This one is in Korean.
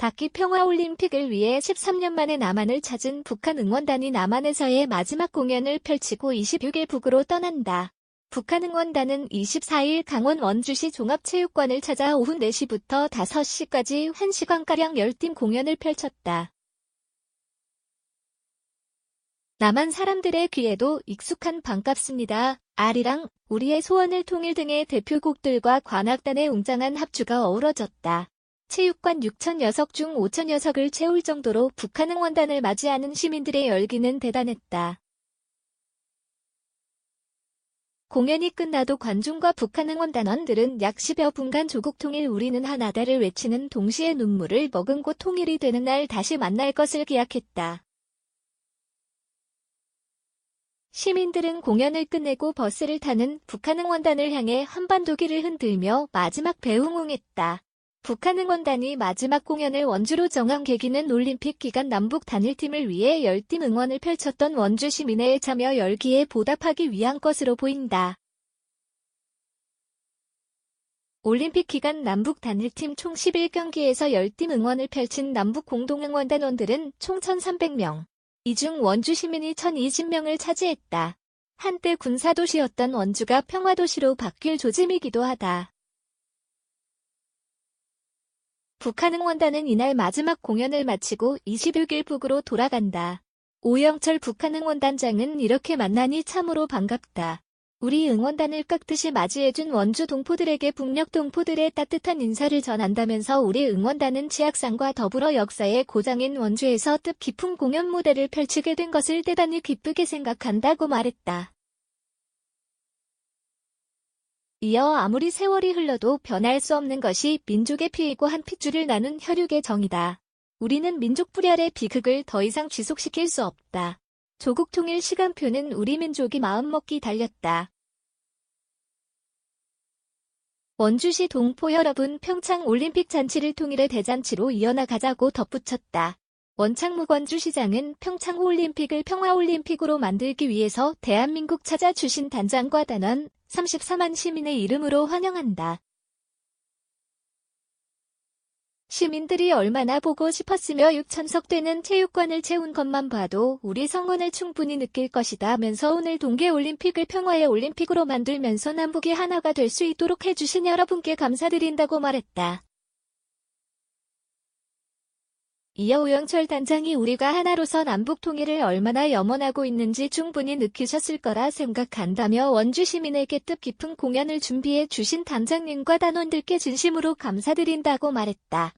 다키 평화올림픽을 위해 13년 만에 남한을 찾은 북한 응원단이 남한에서의 마지막 공연을 펼치고 26일 북으로 떠난다. 북한 응원단은 24일 강원 원주시 종합체육관을 찾아 오후 4시부터 5시까지 1시간가량 열띤 공연을 펼쳤다. 남한 사람들의 귀에도 익숙한 반갑습니다. 아리랑, 우리의 소원을 통일 등의 대표곡들과 관악단의 웅장한 합주가 어우러졌다. 체육관 6천 녀석 중 5천 녀석을 채울 정도로 북한 응원단을 맞이하는 시민들의 열기는 대단했다. 공연이 끝나도 관중과 북한 응원단원들은 약 10여 분간 조국 통일 우리는 하나다를 외치는 동시에 눈물을 머금고 통일이 되는 날 다시 만날 것을 기약했다. 시민들은 공연을 끝내고 버스를 타는 북한 응원단을 향해 한반도기를 흔들며 마지막 배웅응했다. 북한 응원단이 마지막 공연을 원주로 정한 계기는 올림픽 기간 남북 단일팀을 위해 열띤 응원을 펼쳤던 원주 시민의 참여 열기에 보답하기 위한 것으로 보인다. 올림픽 기간 남북 단일팀 총 11경기에서 열띤 응원을 펼친 남북 공동응원단원들은 총 1,300명. 이 중 원주 시민이 1,020명을 차지했다. 한때 군사도시였던 원주가 평화도시로 바뀔 조짐이기도 하다. 북한 응원단은 이날 마지막 공연을 마치고 26일 북으로 돌아간다. 오영철 북한 응원단장은 이렇게 만나니 참으로 반갑다. 우리 응원단을 깍듯이 맞이해준 원주 동포들에게 북녘 동포들의 따뜻한 인사를 전한다면서 우리 응원단은 치악산과 더불어 역사의 고장인 원주에서 뜻깊은 공연 무대를 펼치게 된 것을 대단히 기쁘게 생각한다고 말했다. 이어 아무리 세월이 흘러도 변할 수 없는 것이 민족의 피이고 한 핏줄을 나눈 혈육의 정이다. 우리는 민족 불혈의 비극을 더 이상 지속시킬 수 없다. 조국 통일 시간표는 우리 민족이 마음먹기 달렸다. 원주시 동포 여러분 평창 올림픽 잔치를 통일의 대잔치로 이어나가자고 덧붙였다. 원창무 원주시장은 평창 올림픽을 평화올림픽으로 만들기 위해서 대한민국 찾아주신 단장과 단원 34만 시민의 이름으로 환영한다. 시민들이 얼마나 보고 싶었으며 6천석 되는 체육관을 채운 것만 봐도 우리 성원을 충분히 느낄 것이다 하면서 오늘 동계올림픽을 평화의 올림픽으로 만들면서 남북이 하나가 될 수 있도록 해주신 여러분께 감사드린다고 말했다. 이어 오영철 단장이 우리가 하나로서 남북 통일을 얼마나 염원하고 있는지 충분히 느끼셨을 거라 생각한다며 원주 시민에게 뜻깊은 공연을 준비해 주신 단장님과 단원들께 진심으로 감사드린다고 말했다.